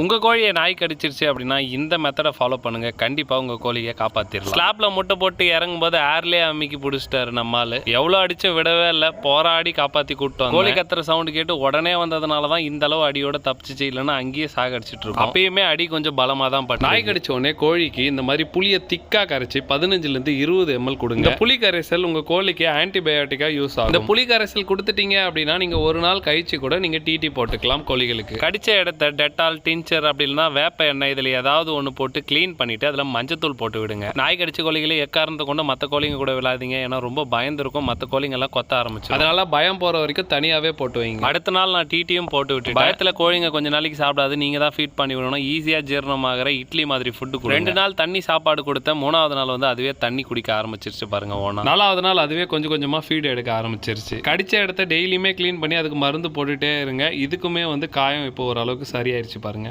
உங்கள் கோழியை நாய் கடிச்சிருச்சு அப்படின்னா இந்த மெத்தடை ஃபாலோ பண்ணுங்கள் கண்டிப்பாக உங்கள் கோழியை காப்பாற்றிடலாம் ஸ்லாப்பில் முட்டை போட்டு இறங்கும்போது ஏர்லேயே அம்மிக்கி பிடிச்சிட்டாரு நம்மால் எவ்வளோ அடிச்சு விடவே இல்லை. போராடி காப்பாற்றி கூப்பிட்டோம் கோழி கத்துற சவுண்டு கேட்டு உடனே வந்ததுனால தான் இந்த அளவு அடியோட தப்பிச்சிச்சு. இல்லைன்னா அங்கேயே சாகடிச்சிட்டு இருக்கோம் அப்பயுமே அடி கொஞ்சம் பலமாக தான் பட்டு நாய் கடிச்ச உடனே கோழிக்கு இந்த மாதிரி புளியை திக்காக கரைச்சி பதினஞ்சுலேருந்து இருபது எம்எல் கொடுங்க. புளி கரைசல் உங்கள் கோழிக்கு ஆன்டிபயோட்டிக்காக யூஸ் ஆகும். இந்த புளி கரைசல் கொடுத்துட்டீங்க அப்படின்னா நீங்கள் ஒரு நாள் கழிச்சு கூட நீங்கள் டிடி போட்டுக்கலாம் கோழிகளுக்கு. கடிச்ச இடத்த டெட்டால் டின்ச்சர் அப்படின்னா வேப்ப எண்ணெய் இதில் ஏதாவது ஒன்று போட்டு க்ளீன் பண்ணிட்டு அதில் மஞ்சத்தூள் போட்டு விடுங்க. நாய் கடிச்ச கோழிகளை எக்காரணத்தை கொண்டு மற்ற கோழிங்க கூட விழாதீங்க. ஏன்னா ரொம்ப பயந்துருக்கும் மற்ற கோழிங்க எல்லாம் கொத்த ஆரம்பிச்சு அதனால பயம் போற வரைக்கும் தனியாவே போட்டு வைங்க. அடுத்த நாள் நான் டிடியும் போட்டு விட்டு பயத்துல கோழிங்க கொஞ்ச நாளைக்கு சாப்பிடாது. நீங்க தான் ஃபீட் பண்ணி விடணும். ஈஸியா ஜீரணமாகிற இட்லி மாதிரி ஃபுட்டு ரெண்டு நாள் தண்ணி சாப்பாடு கொடுத்தேன். மூணாவது நாள் வந்து அதுவே தண்ணி குடிக்க ஆரம்பிச்சிருச்சு பாருங்க ஓனா. நாலாவது நாள் அதுவே கொஞ்சம் கொஞ்சமா ஃபீட் எடுக்க ஆரம்பிச்சிருச்சு. கடிச்ச இடத்த டெய்லியுமே க்ளீன் பண்ணி அதுக்கு மருந்து போட்டுட்டே இருங்க. இதுக்குமே வந்து காயம் இப்போ ஓரளவுக்கு சரியாயிருச்சு பாருங்க.